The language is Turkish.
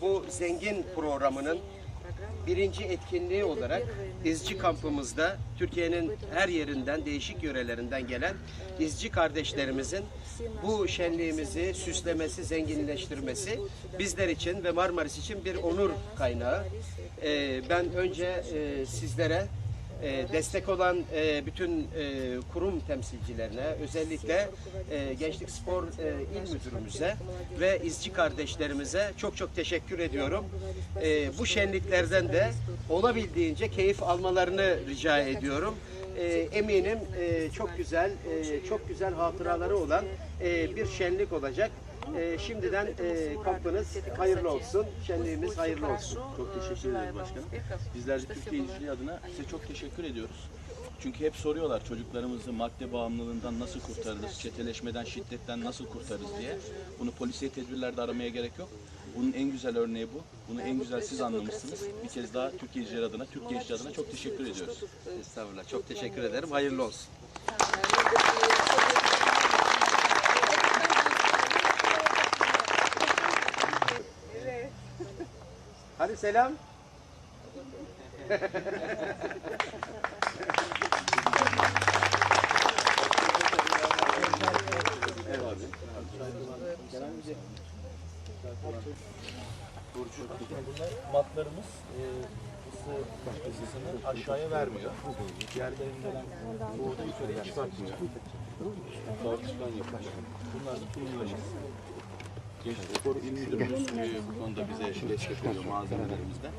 bu zengin programının birinci etkinliği olarak izci kampımızda Türkiye'nin her yerinden, değişik yörelerinden gelen izci kardeşlerimizin bu şenliğimizi süslemesi, zenginleştirmesi bizler için ve Marmaris için bir onur kaynağı. Ee, ben önce e, sizlere e, destek olan e, bütün e, kurum temsilcilerine, özellikle e, Gençlik Spor e, İl Müdürümüze ve izci kardeşlerimize çok çok teşekkür ediyorum. E, bu şenliklerden de olabildiğince keyif almalarını rica ediyorum. E, eminim e, çok güzel, e, çok güzel hatıraları olan e, bir şenlik olacak. E, şimdiden e, kampınız hayırlı olsun, şenliğimiz hayırlı olsun. Çok teşekkür ederiz başkanım. Bizler de Türkiye İlçiliği adına size çok teşekkür ediyoruz. Çünkü hep soruyorlar çocuklarımızı madde bağımlılığından nasıl kurtarırız, çeteleşmeden, şiddetten nasıl kurtarırız diye. Bunu polisiye tedbirlerde aramaya gerek yok. Bunun en güzel örneği bu. Bunu en güzel siz anlamışsınız. Bir kez daha Türkiye İlçileri adına, Türk gençliği adına çok teşekkür ediyoruz. Estağfurullah. Çok teşekkür ederim. Hayırlı olsun. Hadi selam. Bunlar matlarımız e, ısı ısısını aşağıya vermiyor. Yerlerinden doğuda yukarıya çıkartmıyor. Tartışkan yapıyor. Bunlar da kullanılacak. Gençlik Spor İl Müdürümüz e, bu konuda bize destek oluyor malzemelerimizde.